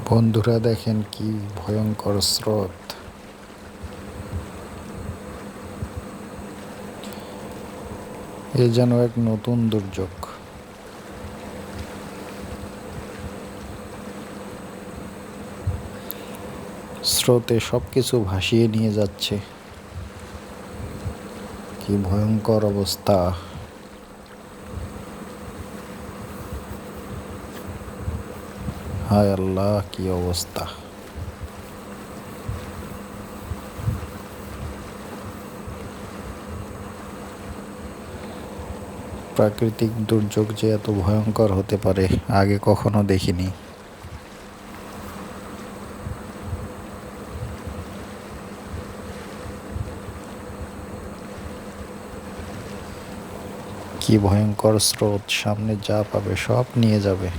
বন্ধুরা দেখেন কি ভয়ঙ্কর স্রোত। এ যেন এক নতুন দুর্যোগ। স্রোতে সবকিছু ভাসিয়ে নিয়ে যাচ্ছে। কি ভয়ঙ্কর অবস্থা। হায় আল্লাহ, কি অবস্থা? প্রাকৃতিক দুর্যোগ যে এত ভয়ঙ্কর হতে পারে, আগে কখনো দেখিনি। কি ভয়ঙ্কর স্রোত, সামনে যা পাবে সব নিয়ে যাবে।